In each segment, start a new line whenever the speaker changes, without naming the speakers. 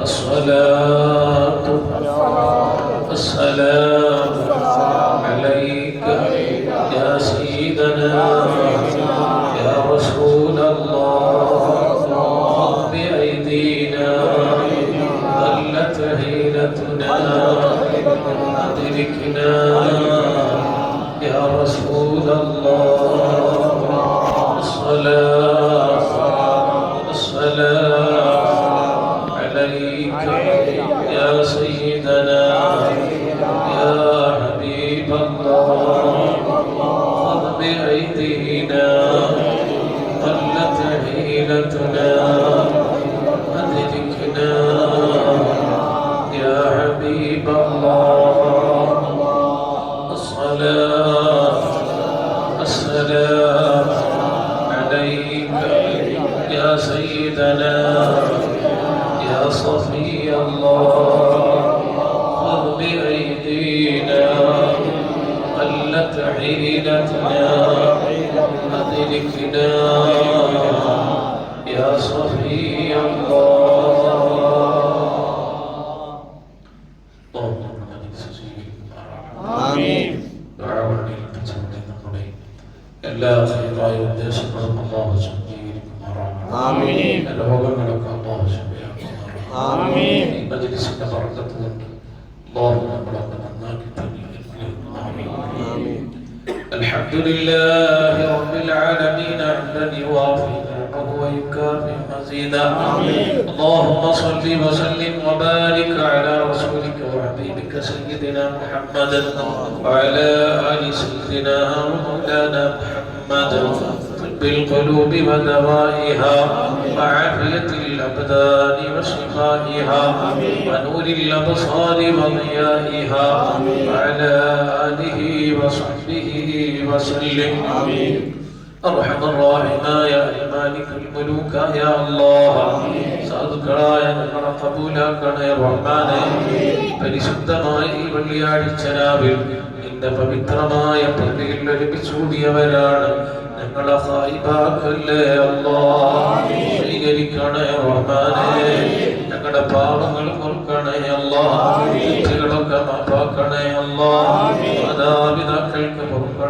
الصلاة. السلام عليك يا سيدنا يا رسول الله. خذ بأيدينا ذلت هيلتنا أدركنا بأيدينا قلت حيلتنا أدركنا يا حبيب الله الصلاة السلام عليك. يا سيدنا يا صفي الله. حيلتنا أدركنا يا صفي الله اللهم اجعلنا سجيلا
ആമീൻ
നമ്മുടെ എല്ലാ ഹൈറായ ഉദ്ദേശങ്ങളും അള്ളാഹു സ്വീകരിക്കുമാറാകണം
ആമീൻ
രോഗങ്ങളൊക്കെ അള്ളാഹു ശരിയാക്കുമാറാകണം
ആമീൻ
ഈ മജ്ലിസിന്റെ ബർക്കത്ത് കൊണ്ട് അള്ളാഹു നമ്മളൊക്കെ നന്നാക്കി തന്നെ ആമീൻ
ആമീൻ
الحمد لله رب العالمين حمدا يوافي نعمه ويكافئ مزيدا. اللهم صل وسلم وبارك على رسولك وحبيبك سيدنا محمد وعلى آل سيدنا ومولانا محمد. طب القلوب ودوائها وعافية الأبدان وشفائها ونور الأبصار وضيائها. وعلى آله وصحبه وسلم آمين. أرحم الراحماء يا مالك الملوك يا الله. സാധുക്കളായ ഞങ്ങളെ കബൂലാക്കണ റഹ്മാനെ പരിശുദ്ധമായ ഈ വെള്ളിയാഴ്ച രാവിൽ നിന്റെ പവിത്രമായ പ്രതിയിൽ ഒരുമിച്ചൂടിയവരാണ് ഞങ്ങളെ സായിബാക്കല്ലേ അല്ലോ സ്വീകരിക്കണേ റഹ്മാനെ. ഞങ്ങളുടെ പാവങ്ങൾ കൊടുക്കണേ അല്ലോ തെറ്റുകളൊക്കെ മാപ്പാക്കണേ അല്ലോ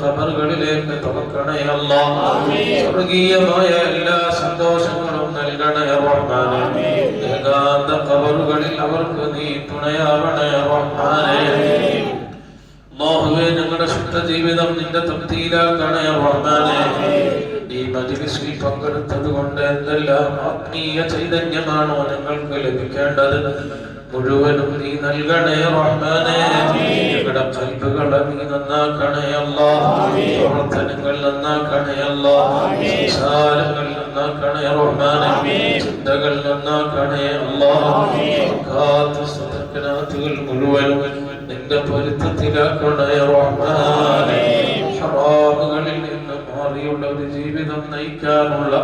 ഖബറുകളിലേക്ക് തുറക്കണേ അല്ലാ. സ്വർഗീയമായ എല്ലാ സന്തോഷങ്ങളും നൽകണേ റഹ്മാനെ ഏകാന്ത ഖബറുകളിൽ അവർക്ക് നീ തുണയാവണേ റഹ്മാനെ അല്ലാഹുവേ ഞങ്ങളുടെ ശുദ്ധ ജീവിതം നിന്റെ തൃപ്തിയിലാക്കണേ റഹ്മാനെ ഈ മജ്ലിസിൽ പങ്കെടുത്തത് കൊണ്ട് എന്തെല്ലാം ആത്മീയ ചൈതന്യമാണോ ഞങ്ങൾക്ക് ലഭിക്കേണ്ടത്? മുഴുവനും നീ നൽകണേ റഹ്മാനെ. ഞങ്ങളുടെ കൽബുകളെ നീ നന്നാക്കണേ അല്ലാ. പ്രവർത്തനങ്ങൾ നന്നാക്കണേ അല്ലാ. സംസാരങ്ങൾ നന്നാക്കണേ റഹ്മാനെ. ചിന്തകൾ നന്നാക്കണേ അല്ലാ. കാത്ത് സദർക്കനാത്തുകൾ മുഴുവനും നിന്റെ പൊരുത്തത്തിലാക്കണേ റഹ്മാനെ. ഹറാമുകളിൽ നിന്ന് മാറിയുള്ള ഒരു ജീവിതം നയിക്കാനുള്ള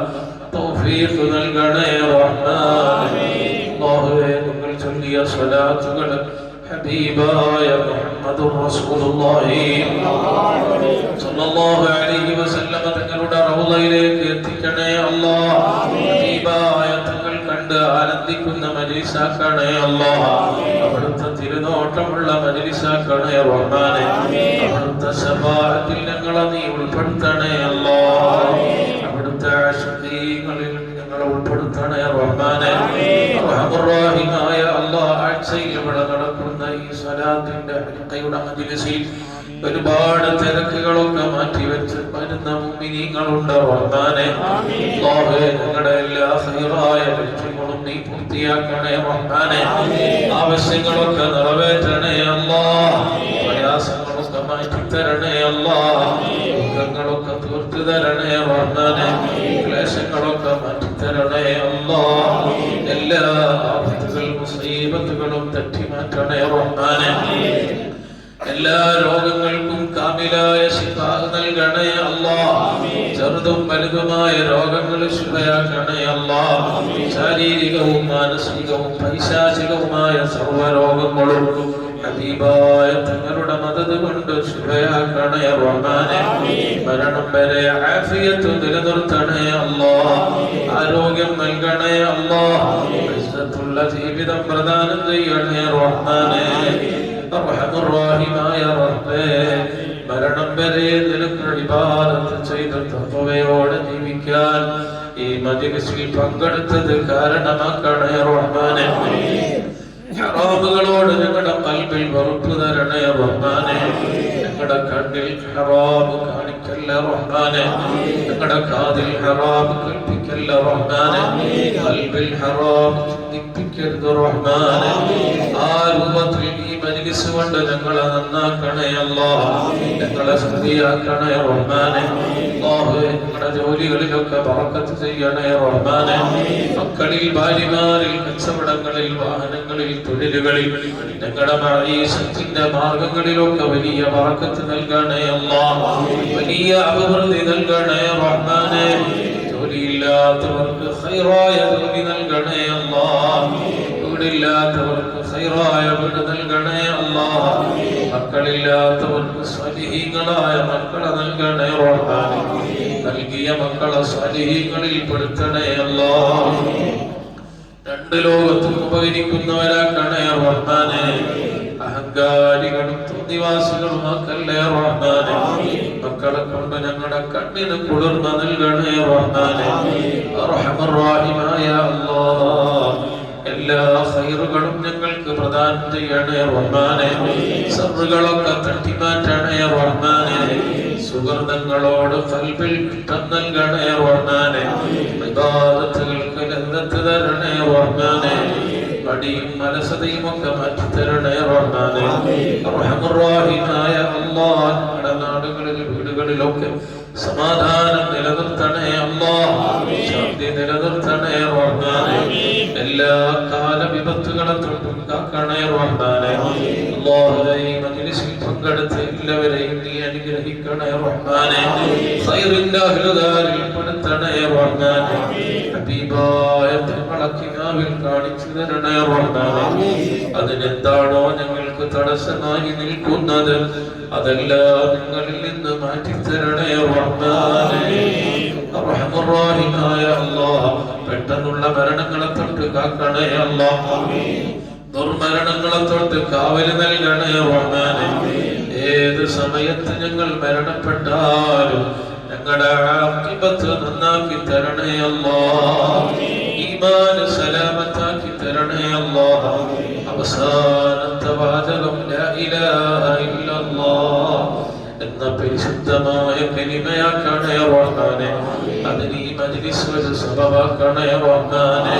തൗഫീഖ് നൽകണേ റഹ്മാനെ. അല്ലാഹുവേ ചൊല്ലിയ സ്വലാത്തുകൾ ഹബീബായ മുഹമ്മദ് സല്ലല്ലാഹു അലൈഹി വസല്ലമ തങ്ങളുടെ റൗളയിലേക്ക് എത്തിക്കണേ അല്ലാഹ് ഹബീബായ തങ്ങൾ കണ്ട് ആനന്ദിക്കുന്ന മജ്ലിസാക്കണേ അല്ലാഹ് അവിടുത്തെ തിരുനോട്ടമുള്ള മജ്ലിസാക്കണേ റഹ്മാനെ. അവിടുത്തെ ശഫാഅത്തിൽ ഞങ്ങളെ നീ ഉൾപ്പെടുത്തണേ അല്ലാഹ് അവിടുത്തെ ആശുദ്ധി ഉൾപ്പെടുത്തണേ റഹ്മാനെ റഹ്മുറാഹിമായ അല്ലാഹ് ആഴ്ചയിൽ ഇവിടെ നടക്കുന്ന ഈ മജ്ലിസിൽ ഒരുപാട് തിരക്കുകളൊക്കെ മാറ്റി വെച്ച് വരുന്ന റഹ്മാനെ അല്ലാഹുവേ ഞങ്ങളുടെ എല്ലാ സഹിറായ ലക്ഷ്യങ്ങളും നീ പൂർത്തിയാക്കണേ റഹ്മാനെ ആവശ്യങ്ങളൊക്കെ നിറവേറ്റണേ അല്ലാഹ് പ്രയാസങ്ങളൊക്കെ മാറ്റി തരണേ അല്ലാഹ് ദുഃഖങ്ങളൊക്കെ തീർത്തു തരണേ റഹ്മാനെ ക്ലേശങ്ങളൊക്കെ മാറ്റി തരണേ അല്ലാഹ് എല്ലാ മുസീബത്തുകളും തട്ടി മാറ്റണേ റഹ്മാനെ എല്ലാ രോഗങ്ങൾക്കും കാമിലായ ശിഫ നൽകണേ അല്ലാ ചെറുതും വലുതുമായ രോഗങ്ങൾ ശിഫയാക്കണേ അല്ലാ. ശാരീരികവും മാനസികവും പൈശാചികവുമായ സർവരോഗങ്ങളും ഹബീബായ തങ്ങളുടെ മദത് കൊണ്ട് ശുഭയാക്കണയ റഹ്മാനെ. മരണം വരെ ആഫിയത്ത് നിലനിർത്തണേ അല്ലാ. ആരോഗ്യം നൽകണേ അല്ലാ. ഇസ്സത്തുള്ള ജീവിതം പ്രദാനം ചെയ്യണേ റഹ്മാനെ. അർഹമുറാഹിമായ റബ്ബേ. മരണം വരെ നിനക്ക് ഇബാദത്ത് ചെയ്ത തത്വയോടെ ജീവിക്കാൻ ഈ മജ്ലിസിൽ പങ്കെടുത്തത് കാരണമാക്കണേ റഹ്മാനെ. ഹറാമുകളോട് ഞങ്ങളുടെ കൽബിൽ വെറുപ്പ് തരണേ റഹ്മാനെ. ഞങ്ങളുടെ കണ്ണിൽ ഹറാമ് കാണിക്കല്ല റഹ്മാനെ? ഞങ്ങളുടെ കാതിൽ ഹറാമ് കേൾപ്പിക്കല്ല റഹ്മാനെ? കൽബിൽ ഹറാമ് ചിന്തിപ്പിക്കരുത് റഹ്മാനെ. ആ രൂപത്തിൽ ഈ മജ്ലിസ് കൊണ്ട് ഞങ്ങളെ നന്നാക്കണേ അല്ലാ ഞങ്ങളെ ശുദ്ധിയാക്കണേ റഹ്മാനെ. ജോലികളിലൊക്കെ ബറക്കത്ത് ചെയ്യണേ റഹ്മാനെ. മക്കളിൽ ഭാര്യമാരിൽ കച്ചവടങ്ങളിൽ വാഹനങ്ങളിൽ തൊഴിലുകളിൽ ഞങ്ങളുടെ മാർഗങ്ങളിലൊക്കെ വലിയ ബറക്കത്ത് നൽകണേ അമ്മ വലിയ അഭിവൃദ്ധി നൽകണേ റഹ്മാനെ. ജോലിയില്ലാത്തവർക്ക് ഹൈറായ ജോലി നൽകണേ അല്ലാ. വീടില്ലാത്തവർക്ക് ഹൈറായ വീട് നൽകണേ മക്കളില്ലാത്തവർക്ക് സ്വലിഹീങ്ങളായ മക്കളെ നൽകണേ റഹ്മാനെ. നൽകിയ മക്കളെ സ്വലിഹീങ്ങളിൽ പെടുത്തണേ അല്ലാ. രണ്ട് ലോകത്തും ഉപകരിക്കുന്നവരാക്കണേ റഹ്മാനെ. അഹങ്കാരികളും നിവാസികളും ആക്കല്ലേ റഹ്മാനെ. മക്കളെ കൊണ്ട് ഞങ്ങളുടെ കണ്ണിന് കുളിർമ നൽകണേ റഹ്മാനെ. റഹ്മറാഹിമായ അല്ലാഹ് എല്ലാ ഹൈറുകളും ഞങ്ങൾക്ക് പ്രദാനം ചെയ്യണേ റഹ്മാനെ. സർറുകളൊക്കെ തട്ടിമാറ്റണേ റഹ്മാനെ. സുഹൃതങ്ങളോട് കൽപ്പിൽ കിട്ടം നൽകണേ റഹ്മാനെ വിവാദത്തുകൾക്ക് രംഗത്ത് തരണേ റഹ്മാനെ മടിയും മനസ്സതയും ഒക്കെ മാറ്റി തരണേ റഹ്മാനെ റഹ്മുറാഹിമായ ഞങ്ങളുടെ നാടുകളിൽ വീടുകളിലൊക്കെ സമാധാനം നിലനിർത്തണേ അല്ലാഹ് ശാന്തി നിലനിർത്തണേ റഹ്മാനെ. എല്ലാ കാല വിപത്തുകളെ തൊട്ടും കാക്കണേ റഹ്മാനെ. മജ്ലിസിൽ പങ്കെടുത്ത എല്ലാവരെയും നീ അനുഗ്രഹിക്കണേ റഹ്മാനെ. സൈറിന്റെ അഹ്ലുദാരിൽ പെടുത്തണേ റഹ്മാനെ. ഹബീബായ തങ്ങളെ കിനാവിൽ കാണിച്ചു തരണേ റഹ്മാനെ അതിനെന്താണോ ഞങ്ങൾക്ക് തടസ്സമായി നിൽക്കുന്നത് അതെല്ലാം നിങ്ങളിൽ നിന്ന് മാറ്റിത്തരണേ റഹ്മാനെ റഹ്മുറാഹിമായ അല്ലാഹ് പെട്ടെന്നുള്ള മരണങ്ങളെ തൊട്ട് കാക്കണേ അല്ലാഹ് ദുർമരണങ്ങളെ തൊട്ട് കാവൽ നൽകണേ റഹ്മാനെ ഏത് സമയത്ത് ഞങ്ങൾ മരണപ്പെട്ടാലും ഞങ്ങളുടെ ആക്കിബത്ത് നന്നാക്കി തരണേ അല്ലാഹ് ഈമാന് സലാമത്താക്കി തരണേ അല്ലാഹ് അവസാനത്തെ വാചകം ലാ ഇലാഹ ഇല്ലല്ലാഹ് എന്ന പരിശുദ്ധമായ കലിമയാക്കണേ റഹ്മാനെ. അതിന് ഈ മജ്ലിസ് ഒരു സബബാക്കണേ റഹ്മാനെ.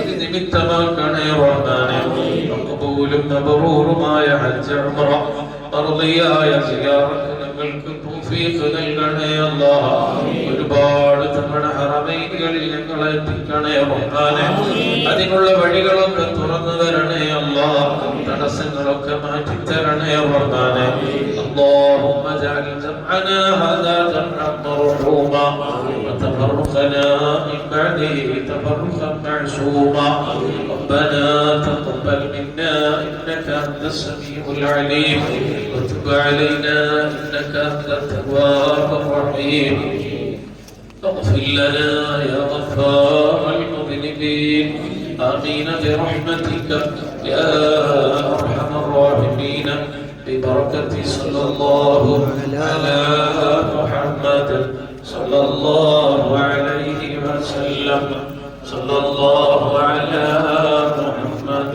ഒരു നിമിത്തമാക്കണേ റഹ്മാനെ. മഖബൂലും മബ്റൂറുമായ ഹജ്ജ് ഉംറ മർദിയായ സിയാറത്ത് ഞങ്ങൾക്ക് തൗഫീഖ് നൽകണേ അല്ലാഹ് ഒരുപാട് നമ്മുടെ ഹറമൈനുകളിൽ ഞങ്ങളെ എത്തിക്കണേ റഹ്മാനെ അതിനുള്ള വഴികളൊക്കെ തുറന്നു തരണേ അല്ലാഹ് തടസ്സങ്ങളൊക്കെ മാറ്റി തരണേ റഹ്മാനെ اللهم اجعل جمعنا هذا جمعا مرحوما وتفرقنا من بعده تفرقا معصوما ربنا تقبل إنك أنت السميع العليم. وتب علينا إنك أنت التواب الرحيم. اغفر لنا يا غفار المذنبين. آمين برحمتك يا أرحم الراحمين. ببركة صلى الله على محمد صلى الله عليه وسلم. صلى الله على محمد